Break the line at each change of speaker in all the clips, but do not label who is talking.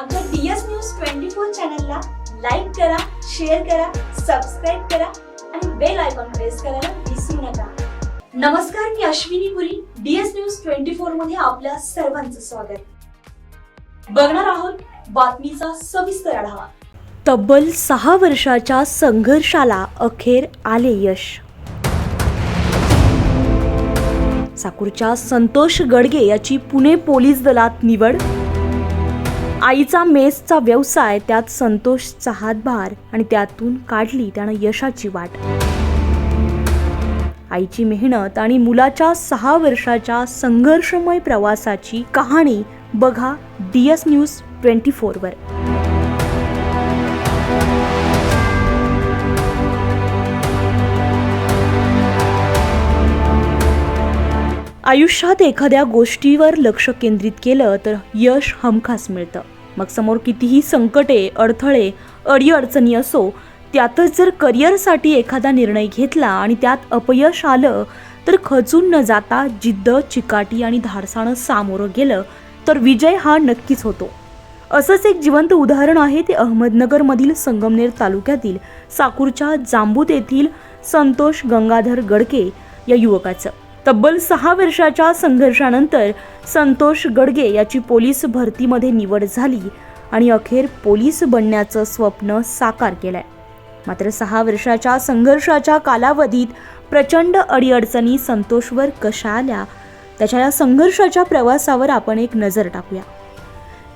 आमच्या DS news twenty four चॅनलला like करा शेअर करा सबस्क्राईब करा आणि बेल आयकॉन प्रेस करायला विसरू नका. नमस्कार मी Ashwini Puri DS news twenty फोरमध्ये आपल्या सर्वांचं स्वागत. बघणार आहोत बातमीचा सविस्तर आढावा.
तब्बल सहा वर्षाच्या संघर्षाला अखेर आले यश. साकूरच्या संतोष गडगे याची पुणे पोलीस दलात निवड आईचा मेसचा व्यवसाय त्यात संतोषचा हातभार आणि त्यातून काढली त्यानं यशाची वाट. आईची मेहनत आणि मुलाच्या सहा वर्षाच्या संघर्षमय प्रवासाची कहाणी बघा डी एस न्यूज ट्वेंटी फोरवर आयुष्यात एखाद्या गोष्टीवर लक्ष केंद्रित केलं तर यश हमखास मिळतं. मग समोर कितीही संकटे अडथळे अडीअडचणी असो त्यातच जर करिअरसाठी एखादा निर्णय घेतला आणि त्यात अपयश आलं तर खचून न जाता जिद्द चिकाटी आणि धाडसानं सामोरं गेलं तर विजय हा नक्कीच होतो. असंच एक जिवंत उदाहरण आहे ते अहमदनगरमधील संगमनेर तालुक्यातील साकूरच्या जांबूत येथील संतोष गंगाधर गडके या युवकाचं. तब्बल सहा वर्षाच्या संघर्षानंतर संतोष गडगे याची पोलीस भरतीमध्ये निवड झाली आणि अखेर पोलीस बनण्याचं स्वप्न साकार केलंय. मात्र सहा वर्षाच्या संघर्षाच्या कालावधीत प्रचंड अडीअडचणी संतोषवर कशा आल्या त्याच्या या संघर्षाच्या प्रवासावर आपण एक नजर टाकूया.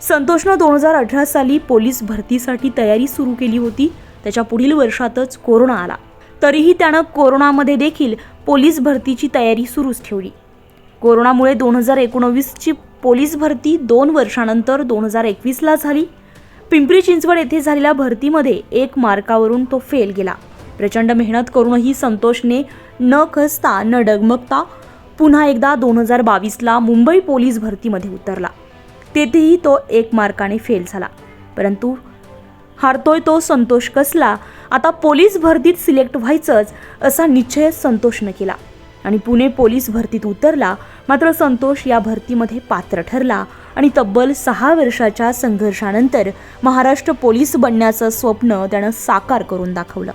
संतोषनं दोन हजार अठरा साली पोलीस भरतीसाठी तयारी सुरू केली होती त्याच्या पुढील वर्षातच कोरोना आला. तरीही त्यानं कोरोनामध्ये देखील पोलीस भरतीची तयारी सुरूच ठेवली. कोरोनामुळे दोन हजार एकोणवीसची पोलीस भरती दोन वर्षानंतर दोन हजार एकवीसला झाली. पिंपरी चिंचवड येथे झालेल्या भरतीमध्ये एक मार्कावरून तो फेल गेला. प्रचंड मेहनत करूनही संतोषने न खसता न डगमगता पुन्हा एकदा दोन हजार बावीसला मुंबई पोलीस भरतीमध्ये उतरला. तेथेही तो एक मार्काने फेल झाला. परंतु हारतोय तो संतोष कसला आता पोलीस भरतीत सिलेक्ट व्हायचंच असा निश्चय संतोषनं केला. आणि पुणे पोलीस भरतीत उतरला मात्र संतोष या भरतीमध्ये पात्र ठरला आणि तब्बल सहा वर्षाच्या संघर्षानंतर महाराष्ट्र पोलीस बनण्याचं स्वप्न त्यानं साकार करून दाखवलं.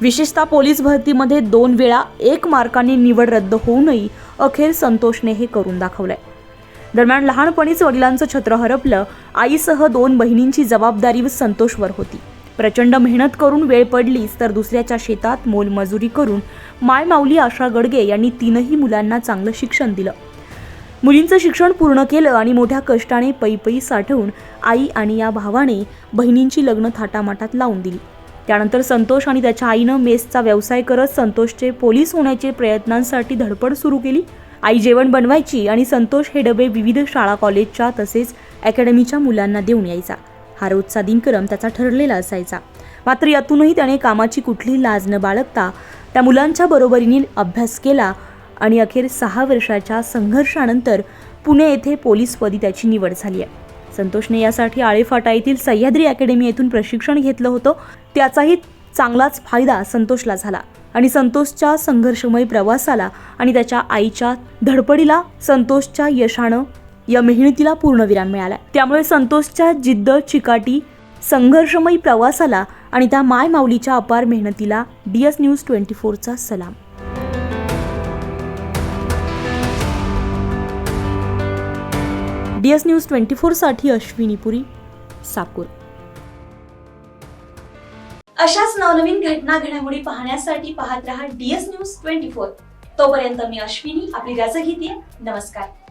विशेषतः पोलीस भरतीमध्ये दोन वेळा एक मार्काने निवड रद्द होऊनही अखेर संतोषने हे करून दाखवलंय. दरम्यान लहानपणीच वडिलांचं छत्र हरपलं आईसह दोन बहिणींची जबाबदारी संतोषवर होती. प्रचंड मेहनत करून वेळ पडलीच तर दुसऱ्याच्या शेतात मोलमजुरी करून माय माऊली आशा गडगे यांनी तीनही मुलांना चांगलं शिक्षण दिलं. मुलींचं शिक्षण पूर्ण केलं आणि मोठ्या कष्टाने पैपई साठवून आई आणि या भावाने बहिणींची लग्न थाटामाटात लावून दिली. त्यानंतर संतोष आणि त्याच्या आईनं मेसचा व्यवसाय करत संतोषचे पोलीस होण्याचे प्रयत्नांसाठी धडपड सुरू केली. आई जेवण बनवायची आणि संतोष हे डबे विविध शाळा कॉलेजच्या तसेच अकॅडमीच्या मुलांना देऊन यायचा. हा रोजचा दिनक्रम त्याचा ठरलेला असायचा. मात्र यातूनही त्याने कामाची कुठली लाज न बाळगता त्या मुलांच्या बरोबरीने अभ्यास केला आणि अखेर सहा वर्षाच्या संघर्षानंतर पुणे येथे पोलीसपदी त्याची निवड झाली आहे. संतोषने यासाठी आळेफाटा येथील सह्याद्री अकॅडमी येथून प्रशिक्षण घेतलं होतं. त्याचाही चांगलाच फायदा संतोषला झाला आणि संतोषच्या संघर्षमय प्रवासाला आणि त्याच्या आईच्या धडपडीला संतोषच्या यशानं या मेहनतीला पूर्णविराम मिळाला त्यामुळे संतोषच्या जिद्द चिकाटी संघर्षमयी प्रवासाला आणि त्या माय माऊलीच्या अपार मेहनतीला डी एस न्यूज ट्वेंटी फोरचा सलाम. डी एस न्यूज ट्वेंटी फोरसाठी अश्विनी पुरी साकूर.
अशाच नवनवीन घटना घडामोडी पाहण्यासाठी पाहत रहा डीएस न्यूज ट्वेंटी फोर. तोपर्यंत मी अश्विनी आपली रजा घेते. नमस्कार.